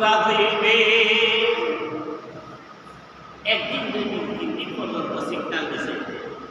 পুরা হইবে একদিন, দুই তিন দিন পর্যন্ত সিগন্যাল দিছে।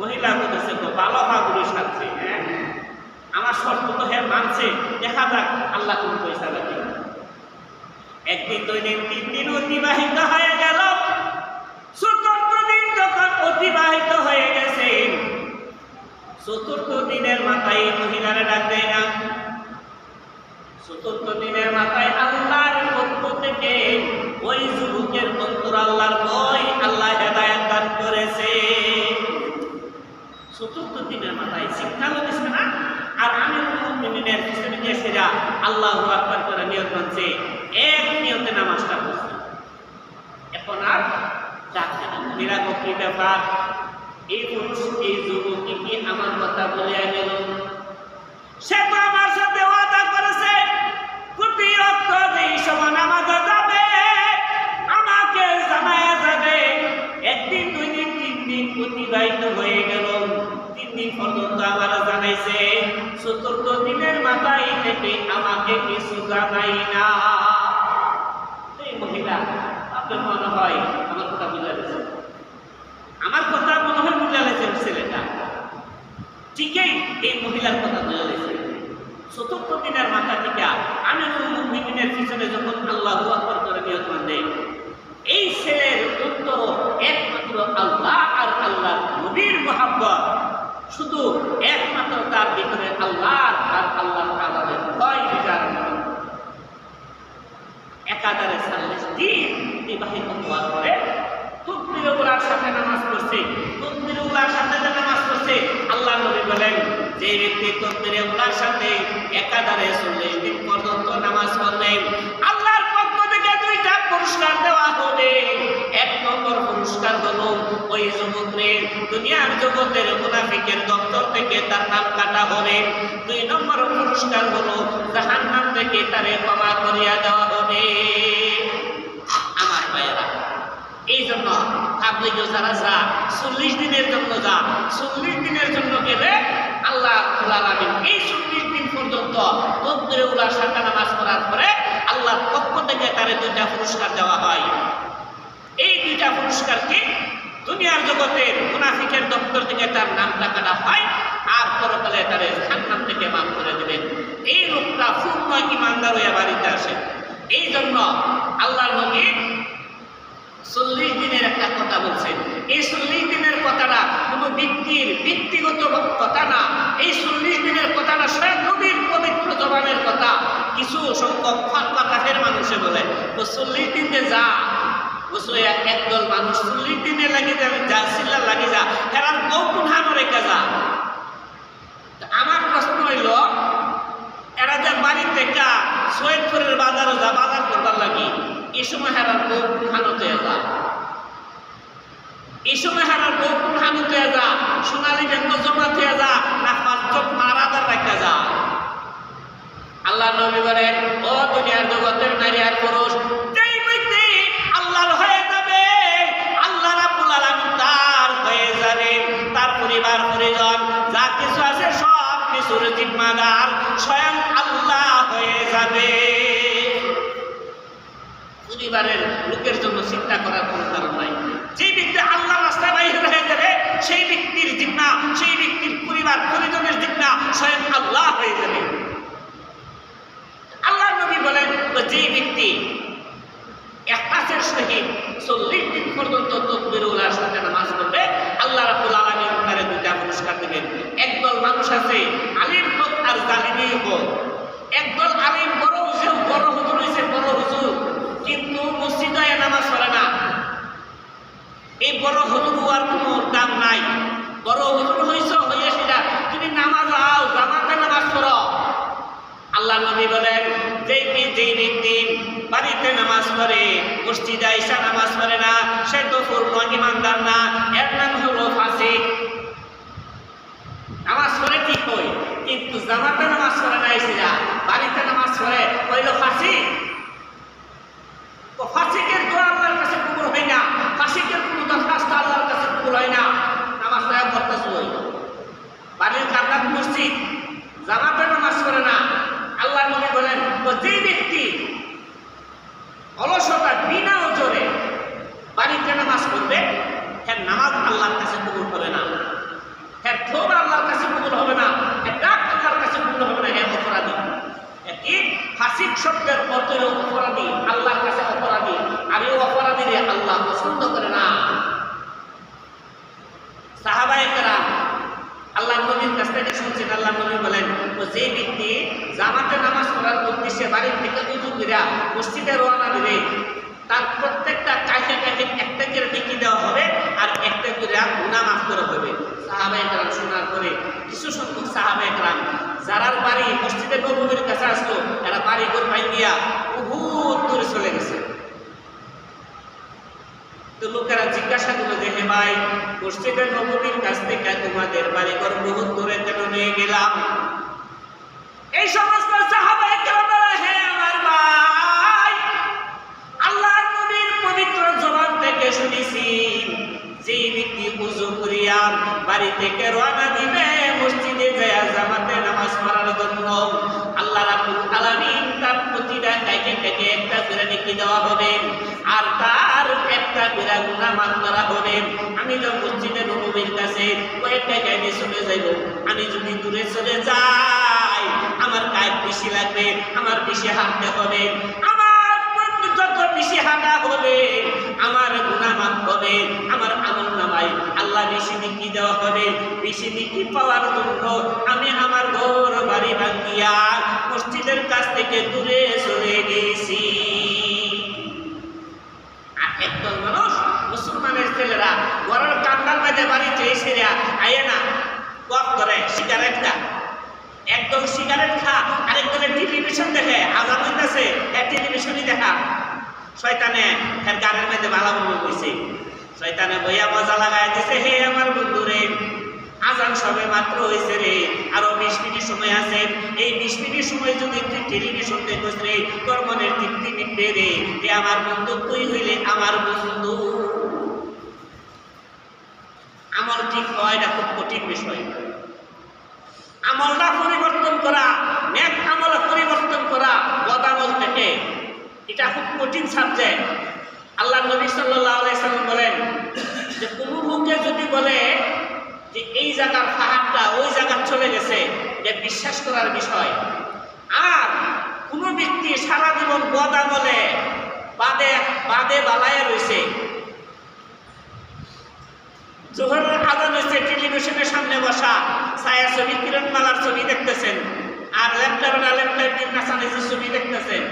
মহিলা বলেছে তো ভালো ভাগুলি সাথে হ্যাঁ? আমার শর্ত তো হ্যাঁ মানছে, দেখা যাক, আল্লাহ কোন পয়সা রাখি একদিন, দুই দিন, তিন দিন অতিবাহিত হয়ে গেল। চতুর্থ দিন যখন অতিবাহিত হয়ে গেছে, চতুর্থ দিনের মাথায় মহিলারা ডাক দেয় না। চতুর্থ দিনের মাথায় যুবকের বন্ধুর আল্লাহর আল্লাহ হেদায়ত দান করেছে। চতুর্থ দিনের মাথায় না? আর আমি মুমিনের পিছনে সেরা আল্লাহ আকবার করে নিয়ত মানছে। এক নিয়তে নামাজটা পড়ছে। এখন আর কি ব্যাপার। এই পুরুষ, এই কি আমার কথা বলিয়া গেল সে তো আমার সাথে মনে হয় আমার কথা বুঝা গেছে। আমার কথা মনে হয় বুঝা গেছে ছেলেটা। ঠিকই এই মহিলার কথা বুঝা গেছে। চতুর্থ দিনের মাথা থেকে আমি মুমিনের পিছনে যখন আল্লাহ আকবর করে নিয়ত দেয় এই ছেলের উত্তর একমাত্র আল্লাহ আর আল্লাহ নবীর মহাব্বত। শুধু একমাত্র তার ভিতরে আল্লাহ আর আল্লাহ তাআলার ভয় একাধারে চল্লিশ দিন নামাজ পড়ছে নামাজ পড়ছে, আল্লাহ নবী যে ব্যক্তি নামাজ পড়বেন আল্লাহর পক্ষ দুইটা পুরস্কার দেওয়া হবে। এক নম্বর পুরস্কার হলো ওই যুবকরে, দুনিয়ার জগতের মুনাফিকের দপ্তর থেকে তার নাম কাটা হবে। দুই নম্বর পুরস্কার হলো জাহান্নাম থেকে তারে ক্ষমা করিয়া দেওয়া আপনি যারা যা চল্লিশ দিনের জন্য যা। চল্লিশ দিনের জন্য গেলে আল্লাহ আলামিন এই চল্লিশ দিন পর্যন্ত উলার সাথে নামাজ পড়ার পরে আল্লাহর পক্ষ থেকে তারে দুইটা পুরস্কার দেওয়া হয়। এই দুইটা পুরস্কারকে দুনিয়ার জগতের মুনাফিকের দপ্তর থেকে তার নামটা কাটা হয় আর পরকালে তারে জাহান্নাম থেকে মাফ করে দেবেন এই লোকটা পূর্ণ ইমানদার হয়ে বাড়িতে আসে। এই জন্য আল্লাহ নবী চল্লিশ দিনের একটা কথা বলছেন। এই চল্লিশ দিনের কথাটা কোনো ব্যক্তির ব্যক্তিগত কথা না। এই চল্লিশ দিনের কথাটা স্বয়ং নবীর পবিত্র জবানের কথা। কিছু সংখ্যক ফাঁকা কাঠের মানুষে বলে, তো চল্লিশ দিন যে। একদল মানুষ, চল্লিশ দিনে লাগে যে চিল্লা লাগে যা। হেরার বউ কোনহা রেখে যা? আমার প্রশ্ন হইল, এরা যে বাড়ি থেকে সৈয়দপুরের বাজারও যা বাজার করবার লাগি? এই সময় হেরার বউ খানতে যা এই সময় হেরার বউ খানতে যা সোনালী ব্যাংক জমা থেকে যা না পাঁচজন মারাদার রাখা যা হয়ে যাবে, আল্লাহ রাব্বুল আলামিন হয়ে যাবে। তার পরিবার, পরিজন, যা কিছু আছে সব কিছুর জিম্মাদার স্বয়ং আল্লাহ হয়ে যাবে। পরিবারের লোকের জন্য চিন্তা করার কোনো কারণ নাই। যে ব্যক্তি আল্লাহ রাস্তায় বাইরে হয়ে যাবে, সেই ব্যক্তির জিম্মা, সেই ব্যক্তির পরিবার, পরিজনের জিম্মা স্বয়ং আল্লাহ হয়ে যাবে। আল্লাহ নবী বলেন, যে ব্যক্তি সহিত চল্লিশ দিন পর্যন্ত তকবিরুল্লাহর সাথে নামাজ পড়বে, আল্লাহ রাব্বুল আলামিন তারে দুইটা পুরস্কার দেবেন। একদল মানুষ আছে, আলিম হোক আর জালিমি হোক। একদল আলিম বড় হুজুর বড় হুজুর হয়েছে বড় হুজুর কিন্তু মসজিদে নামাজ পড়ে না এই বড় হুজুর হওয়ার কোনো দাম নাই। বড় হুজুর হইছ, হইয়া সেটা। তুমি নামাজ আও, জামাতে নামাজ পড়ো। আল্লাহ নবী বলেন, যেই যেই ব্যক্তি বাড়িতে নামাজ পড়ে, মসজিদে আইসা নামাজ পড়ে না, সে তো পূর্ণ ইমানদার না, এর নাম হলো ফাসিক নামাজ পড়ে ঠিক হই কিন্তু জামাতে নামাজ পড়ে না এসেরা বাড়িতে নামাজ পড়ে হইল ফাঁসি তো ফাঁসিকের দোয়া আল্লাহর কাছে কবুল হয় না ফাঁসিকের কোনো দরখাস্ত আল্লাহর কাছে কবুল হয় না নামাজ পড়ে করতেছ হই বাড়ির কান্নাত মসজিদ জামাতে নামাজ পড়ে না আল্লাহ নবী বলেন তো যেই ব্যক্তি অলসতা বিনা ওজরে বাড়িতে নামাজ পড়বে হ্যাঁ নামাজ আল্লাহর কাছে কবুল হবে না হ্যাঁ থোব আল্লাহর কাছে কবুল হবে না হ্যাঁ ডাক আল্লাহর কাছে কবুল হবে না হ্যাঁ অপরাধী কি অর্থ হলো অপরাধী, আল্লাহর কাছে অপরাধী। আর এই অপরাধীরে আল্লাহ পছন্দ করে না। সাহাবায়ে কেরাম আল্লাহ নবীর কাছ থেকে শুনছেন, আল্লাহ নবী বলেন, তো যে ব্যক্তি জামাতে নামাজ পড়ার উদ্দেশ্যে বাড়ির থেকে উজু করিয়া মসজিদে রওনা দিবে, তার প্রত্যেকটা কাছে কাছে একটা করে নেকি দেওয়া হবে আর একটা করে গুণা মাফ করে হবে সাহাবায়ে কেরাম শোনার পরে কিছু সংখ্যক সাহাবায়ে কেরাম যারার বাড়ি মসজিদে নবীর কাছে আসতো, তারা বাড়ি ঘর পাই দিয়া বহুত দূরে চলে গেছে। তো লোকেরা জিজ্ঞাসা করল যে, হে ভাই মসজিদের নবীর কাছ থেকে তোমাদের বাড়ি ঘর বহুত দূরে কেন নিয়ে গেলাম? এই সমস্ত কাইকে কাইকে একটা করে নেকি দেওয়া হবে। আর তার একটা করে গুনাহ মাফ করা হবে। আমি যখন মসজিদে নবীর কাছে কয়েকটা গাইবে চলে যাইব। আমি যদি দূরে চলে যাই, আমার কাজ বেশি লাগবে, আমার বেশি হাঁটতে হবে। আমার যত বেশি হাঁটা হবে, আমার গুনাহ মাফ হবে, আমার আমল নামাই আল্লাহ বেশি নিকি দেওয়া হবে? বেশি নিকি পাওয়ার জন্য আমি আমার ঘর বাড়ি ভাঙ্গিয়া মসজিদের কাছ থেকে দূরে চলে গেছি। একদল মানুষ, মুসলমানের ছেলেরা, ঘরের কান্দার মাঝে বাড়িতে এসে আয়ে না, কফ করে সিগারেটটা একদম সিগারেট খা আরেকদলে টেলিভিশন দেখে, আজান হইতেছে টেলিভিশনই দেখা। শয়তানে এর গানের মধ্যে ভালো বলব কইছে। শয়তানে বইয়া মজা লাগাই দিছে, হে আমার বন্ধুরে, আজান সবে মাত্র হয়েছে রে, আরও বিশ মিনিট সময় আছে, এই বিশ মিনিট সময় যদি তুই টেলিভিশন দেখোস রে, তোর মনের তৃপ্তি মিটবে রে এ আমার বন্ধু, তুই হইলে আমার বন্ধু। আমল ঠিক হয় এটা খুব কঠিন বিষয়। আমলটা পরিবর্তন করা, নেক আমল পরিবর্তন করা বদামল থেকে এটা খুব কঠিন সাবজেক্ট আল্লাহ নবী সাল্লাহ আলাইসাল্লাম বলেন যে কোনো লোকে যদি বলে যে এই জায়গার পাহাড়টা ওই জায়গার চলে গেছে, এটা বিশ্বাস করার বিষয়। আর কোনো ব্যক্তি সারা জীবন বদামলে বাদে বাদে বালায় রয়েছে। জোহরের আজান হয়েছে, টেলিভিশনের সামনে বসা, ছায়া ছবি, কিরণমালার ছবি দেখতেছেন। আর ল্যাপটপের ল্যাপটপ নাচানিসের ছবি দেখতেছেন।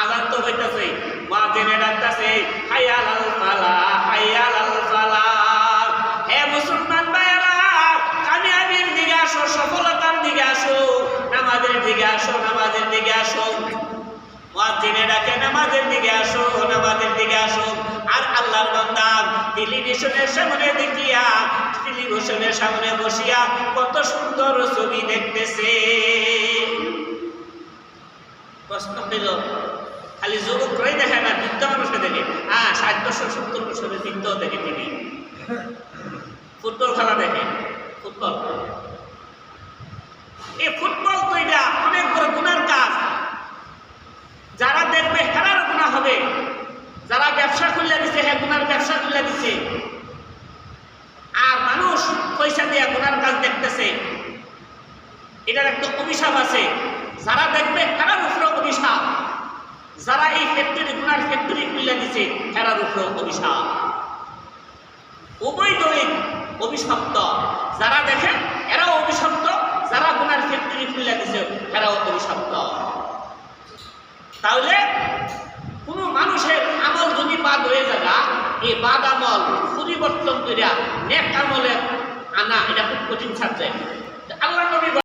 আজান তো হইতেছে মা জেনে ডাকতেছে হাইয়াল আল ফালা হাইয়াল আল ফালা। আসো, সফলতার দিকে আসো, নামাজের দিকে আসো, নামাজের দিকে আসো। মুয়াজ্জিনে ডাকে, নামাজের দিকে আসো, নামাজের দিকে আসো। আর আল্লাহর বান্দা টেলিভিশনের সামনে দেখিয়া, টেলিভিশনের সামনে বসিয়া কত সুন্দর ছবি দেখতেছে। প্রশ্ন পেল খালি যুবকরাই দেখে না, বৃদ্ধ মানুষকে দেখে? হ্যাঁ ষাট বছর, সত্তর বছরের বৃদ্ধ দেখে টিভি। ফুটবল খেলা দেখে? ফুটবল। এই ফুটবল তো এটা অনেক বড় গুণার কাজ। যারা দেখবে হেরার গুণা হবে। যারা ব্যবসা খুলে দিছে হ্যাঁ গুনার ব্যবসা খুলে দিছে। আর মানুষ পয়সা দিয়ে গুনার কাজ দেখতেছে। এটার একটা অভিশাপ আছে। যারা দেখবে হেরার উপরে অভিশাপ। যারা এই ফ্যাক্টরি গুনার ফ্যাক্টরি খুলে দিছে, হেরার উপরে অভিশাপ। উভয় দলিত অভিশপ্ত যারা দেখে এরাও অভিশপ্ত যারা গুনার ফ্যাক্টরি খুলে দিছে তুমি শব্দ তাহলে কোন মানুষের আমল যদি বাদ হয়ে যায় এই বাদ আমল পরিবর্তন করিয়া নেক আমলে আনা, এটা খুব কঠিন সাবজেক্ট